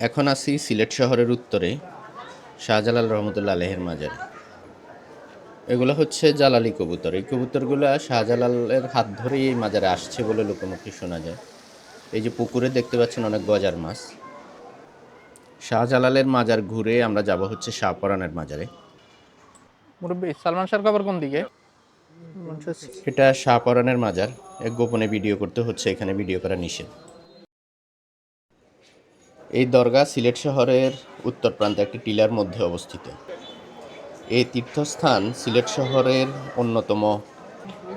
এখন আছি সিলেট শহরের উত্তরে শাহজালাল রহমতুল্লা আলহের মাজারে। এগুলো হচ্ছে জালালি কবুতর। এই কবুতরগুলো শাহজালালের হাত ধরেই এই মাজারে আসছে বলে লোকমুখে শোনা যায়। এই যে পুকুরে দেখতে পাচ্ছেন অনেক গজার মাছ। শাহজালালের মাজার ঘুরে আমরা যাব হচ্ছে শাহপরানের মাজারে। মুরব্বী সালমান শাহর খবর কোন দিকে? এটা শাহপরানের মাজার। এক গোপনে ভিডিও করতে হচ্ছে এখানে ভিডিও করা নিষেধ। এই দরগা সিলেট শহরের উত্তর প্রান্তে একটি টিলার মধ্যে অবস্থিত। এই তীর্থস্থান সিলেট শহরের অন্যতম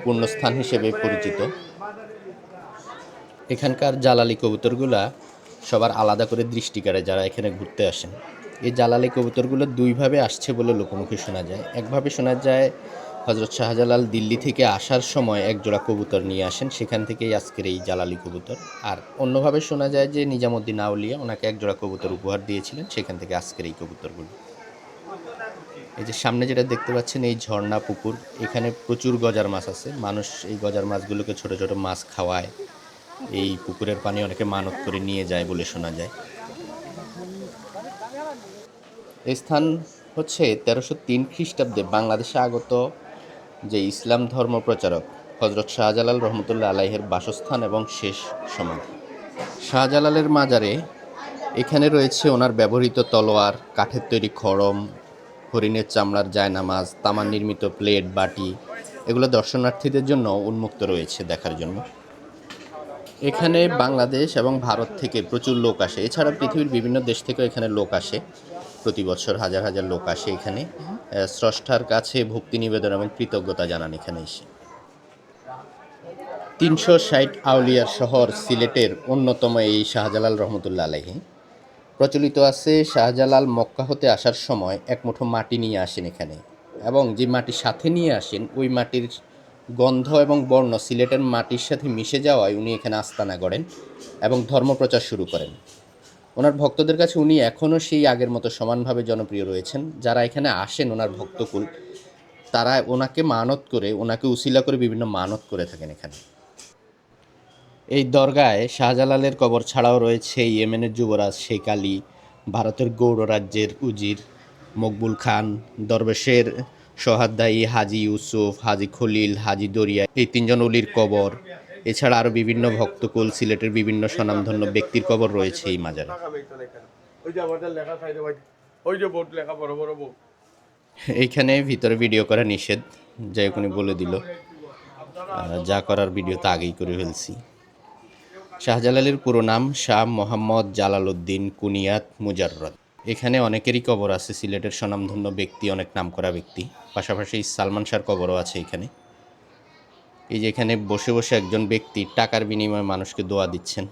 পূর্ণস্থান হিসেবে পরিচিত। এখানকার জালালি কবুতরগুলা সবার আলাদা করে দৃষ্টি কাড়ে যারা এখানে ঘুরতে আসেন। এই জালালি কবুতরগুলো দুইভাবে আসছে বলে লোকমুখে শোনা যায়। একভাবে শোনা যায় হজরত শাহজালাল দিল্লি থেকে আসার সময় এক জোড়া কবুতর নিয়ে আসেন। সেখান থেকেই আজকের এই জালালি কবুতর। আর অন্যভাবে শোনা যায় যে নিজামুদ্দিন আউলিয়া ওনাকে এক জোড়া কবুতর উপহার দিয়েছিলেন। সেখান থেকে আজকের এই কবুতরগুলো। এই যে সামনে যেটা দেখতে পাচ্ছেন, এই ঝর্ণা পুকুর, এখানে প্রচুর গজার মাছ আছে। মানুষ এই গজার মাছগুলোকে ছোট ছোট মাছ খাওয়ায়। এই পুকুরের পানি অনেকে মানত করে নিয়ে যায় বলে শোনা যায়। এই স্থান হচ্ছে তেরোশো তিন খ্রিস্টাব্দে বাংলাদেশে আগত যে ইসলাম ধর্ম প্রচারক হজরত শাহজালাল রহমতুল্লাহ আলাইহের বাসস্থান এবং শেষ সমাধি। শাহজালালের মাজারে এখানে রয়েছে ওনার ব্যবহৃত তলোয়ার, কাঠের তৈরি খড়ম, হরিণের চামড়ার জায়নামাজ, তামার নির্মিত প্লেট, বাটি, এগুলো দর্শনার্থীদের জন্য উন্মুক্ত রয়েছে দেখার জন্য। এখানে বাংলাদেশ এবং ভারত থেকে প্রচুর লোক আসে। এছাড়া পৃথিবীর বিভিন্ন দেশ থেকেও এখানে লোক আসে। প্রতি বছর হাজার হাজার লোক আসে এখানে। স্রষ্টার কাছে ভক্তি নিবেদন এবং কৃতজ্ঞতা জানান এখানে এসে। তিনশো ষাট আউলিয়ার শহর সিলেটের অন্যতম এই শাহজালাল রহমতুল্লাহ আলহী প্রচলিত আছে শাহজালাল মক্কা হতে আসার সময় এক মুঠো মাটি নিয়ে আসেন এখানে এবং যে মাটি সাথে নিয়ে আসেন ওই মাটির গন্ধ এবং বর্ণ সিলেটের মাটির সাথে মিশে যাওয়ায় উনি এখানে আস্তানা গড়েন এবং ধর্মপ্রচার শুরু করেন। ওনার ভক্তদের কাছে উনি এখনও সেই আগের মতো সমানভাবে জনপ্রিয় রয়েছেন। যারা এখানে আসেন ওনার ভক্তকুল, তারা ওনাকে মানত করে, ওনাকে উসিলা করে বিভিন্ন মানত করে থাকেন এখানে। এই দরগায় শাহজালালের কবর ছাড়াও রয়েছে ইয়েমেনের যুবরাজ শেখ আলী, ভারতের গৌড় রাজ্যের উজির, মকবুল খান, দরবেশের সহাদ্দায়ী হাজি ইউসুফ, হাজি খলিল, হাজি দরিয়া, এই তিনজন অলির কবর। এছাড়া আরও বিভিন্ন ভক্তকুল, সিলেটের বিভিন্ন স্বনামধন্য ব্যক্তির কবর রয়েছে এই মাজারে। এইখানে ভিতরে ভিডিও করা নিষেধ, যাই উনি বলে দিল। যা করার ভিডিও তো আগেই করে ফেলছি। শাহজালালের পুরো নাম শাহ মোহাম্মদ জালালউদ্দিন কুনিয়াত মুজাররদ। এখানে অনেকেরই কবর আছে, সিলেটের স্বনামধন্য ব্যক্তি, অনেক নামকরা ব্যক্তি। পাশাপাশি সালমান শাহর কবরও আছে এখানে। এই যে এখানে বসে বসে একজন ব্যক্তি টাকার বিনিময়ে মানুষকে দোয়া দিচ্ছেন।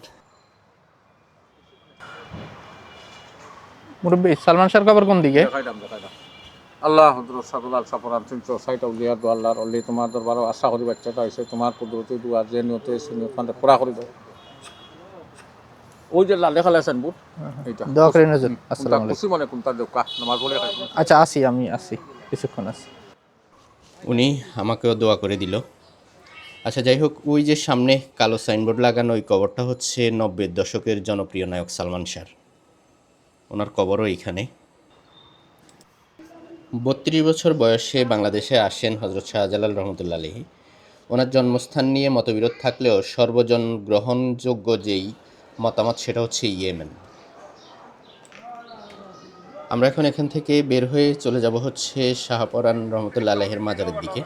মুরব্বী সালমান শাহর খবর কোন দিকে? আল্লাহ হজরত সাদুল্লাহ সাফরান তিনশো ষাট উলিয়া দো আল্লাহর অলি। তোমার দরবারও আশা করি বাচ্চাটা হয়েছে তোমার কুদরতি দুয়া যে নিয়তে এসে নিয়ত ফান্ডে পুরা করে দাও ওই যে লাল লেখা লেছেন বুট এইটা। দোয়া করে নজর আসসালামু আলাইকুম। খুশি মনে কোনটা দেও কা নামাজ খাই। আচ্ছা আসি আমি আসি কিছুক্ষণ আসি। উনি আমাকেও দোয়া করে দিল। আচ্ছা যাই হোক, ওই যে সামনে কালো সাইনবোর্ড লাগানো, ওই কবরটা হচ্ছে নব্বই দশকের জনপ্রিয় নায়ক সালমান শাহর। ওনার কবরও এইখানে। বত্রিশ বছর বয়সে বাংলাদেশে আসেন হজরত শাহজালাল রহমতুল্লা আলহী ওনার জন্মস্থান নিয়ে মতবিরোধ থাকলেও সর্বজন গ্রহণযোগ্য যেই মতামত, সেটা হচ্ছে ইয়েমেন। আমরা এখন এখান থেকে বের হয়ে চলে যাব হচ্ছে শাহপরান রহমতুল্লা আলহের মাজারের দিকে।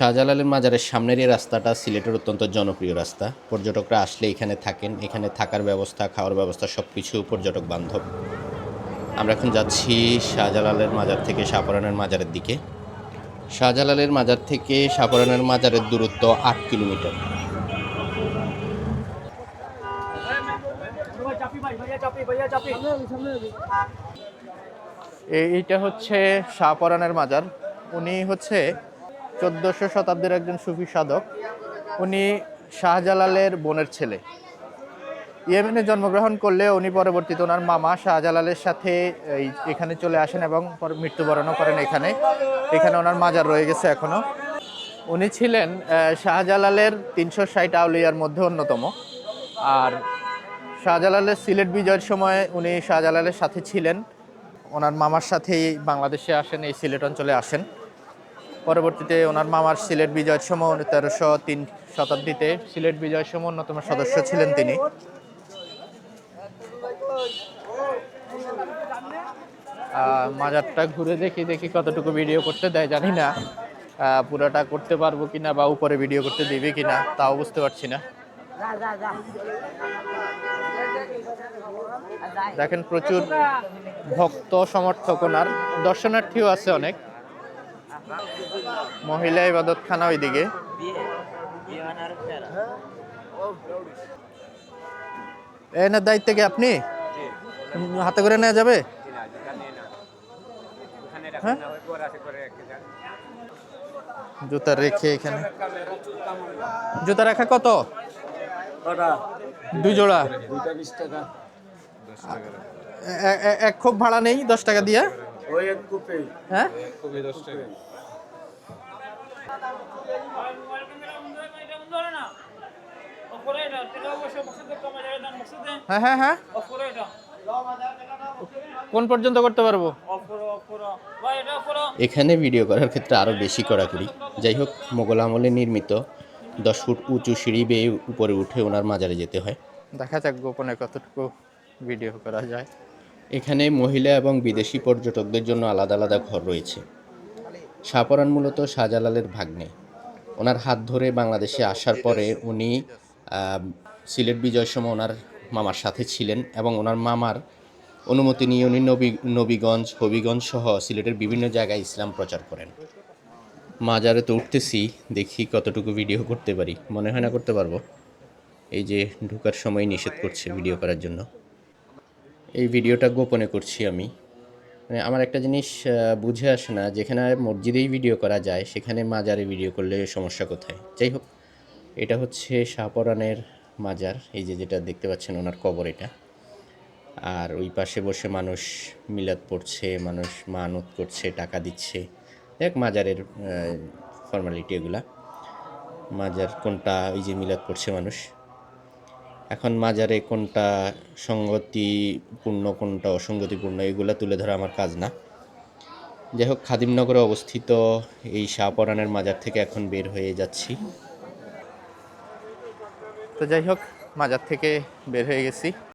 শাহজালালের মাজারের সামনের এই রাস্তাটা সিলেটের অত্যন্ত জনপ্রিয় রাস্তা। পর্যটকরা আসলে এখানে থাকেন। এখানে থাকার ব্যবস্থা, খাওয়ার ব্যবস্থা সব কিছু পর্যটক বান্ধব। আমরা এখন যাচ্ছি শাহজালালের মাজার থেকে শাহপরানের মাজারের দিকে। শাহজালালের মাজার থেকে শাহপরানের মাজারের দূরত্ব আট কিলোমিটার। এই- এইটা হচ্ছে শাহপরানের মাজার। উনি হচ্ছে চোদ্দোশো শতাব্দীর একজন সুফি সাধক। উনি শাহজালালের বোনের ছেলে। ইয়েমেনে জন্মগ্রহণ করলে উনি পরবর্তীতে ওনার মামা শাহজালালের সাথে এই এখানে চলে আসেন এবং মৃত্যুবরণও করেন এখানে। এখানে ওনার মাজার রয়ে গেছে এখনও উনি ছিলেন শাহজালালের তিনশো ষাট আউলিয়ার মধ্যে অন্যতম। আর শাহজালালের সিলেট বিজয়ের সময় উনি শাহজালালের সাথে ছিলেন। ওনার মামার সাথেই বাংলাদেশে আসেন, এই সিলেট অঞ্চলে আসেন। পরবর্তীতে ওনার মামার সিলেট বিজয়ের সময় তেরোশো তিন শতাব্দীতে সিলেট বিজয়ের সময় অন্যতম সদস্য ছিলেন তিনি। মাজারটা ঘুরে দেখি দেখি কতটুকু ভিডিও করতে দেয়, জানি না। পুরোটা করতে পারব কিনা বা উপরে ভিডিও করতে দিবে কিনা, তাও বুঝতে পারছি না। দেখেন প্রচুর ভক্ত, সমর্থক ওনার। দর্শনার্থীও আছে অনেক। মহিলা ইবাদত খানা ওইদিকে এনার দায়িত্ব কি আপনি? হাতে করে নেওয়া যাবে? হ্যাঁ? জুতা রেখে এখানে। জুতা রাখা কত? দুই জোড়া। এক খুব ভাড়া নেই দশ টাকা দিয়ে? হ্যাঁ? হ্যাঁ হ্যাঁ হ্যাঁ। কোন পর্যন্ত করতে পারব? এখানে ভিডিও করার ক্ষেত্রে আরও বেশি কড়াকড়ি যাই হোক মোগল আমলে নির্মিত দশ ফুট উঁচু সিঁড়ি বেয়ে উপরে উঠে ওনার মাজারে যেতে হয়। দেখা যাক গোপনে কতটুকু ভিডিও করা যায়। এখানে মহিলা এবং বিদেশি পর্যটকদের জন্য আলাদা আলাদা ঘর রয়েছে। শাহপরান মূলত শাহজালালের ভাগ্নে। ওনার হাত ধরে বাংলাদেশে আসার পরে উনি সিলেট বিজয়ের সময় ওনার মামার সাথে ছিলেন এবং ওনার মামার অনুমতি নিয়ে উনি নবী, নবীগঞ্জ, হবিগঞ্জ সহ সিলেটের বিভিন্ন জায়গায় ইসলাম প্রচার করেন। মাজারে তো উঠতেছি, দেখি কতটুকু ভিডিও করতে পারি। মনে হয় না করতে পারব। এই যে ঢুকার সময় নিষেধ করছে ভিডিও করার জন্য। এই ভিডিওটা গোপনে করছি আমি। মানে আমার একটা জিনিস বুঝে আসে না, যেখানে মসজিদেই ভিডিও করা যায়, সেখানে মাজারে ভিডিও করলে সমস্যা কোথায়? যাই হোক। এটা হচ্ছে শাহপরানের মাজার, এই যে যেটা দেখতে পাচ্ছেন ওনার কবর এটা। আর ওই পাশে বসে মানুষ মিলাদ পড়ছে, মানুষ মানত করছে, টাকা দিচ্ছে। দেখ মাজারের ফর্মালিটি এগুলা। মাজার কোনটা ওই যে মিলাদ পড়ছে মানুষ। এখন মাজারে কোনটা সঙ্গতিপূর্ণ, কোনটা অসঙ্গতিপূর্ণ, এগুলো তুলে ধরা আমার কাজ না। যাই হোক, খাদিমনগরে অবস্থিত এই শাহপরানের মাজার থেকে এখন বের হয়ে যাচ্ছি। তো যাই হোক মাজার থেকে বের হয়ে গেছি।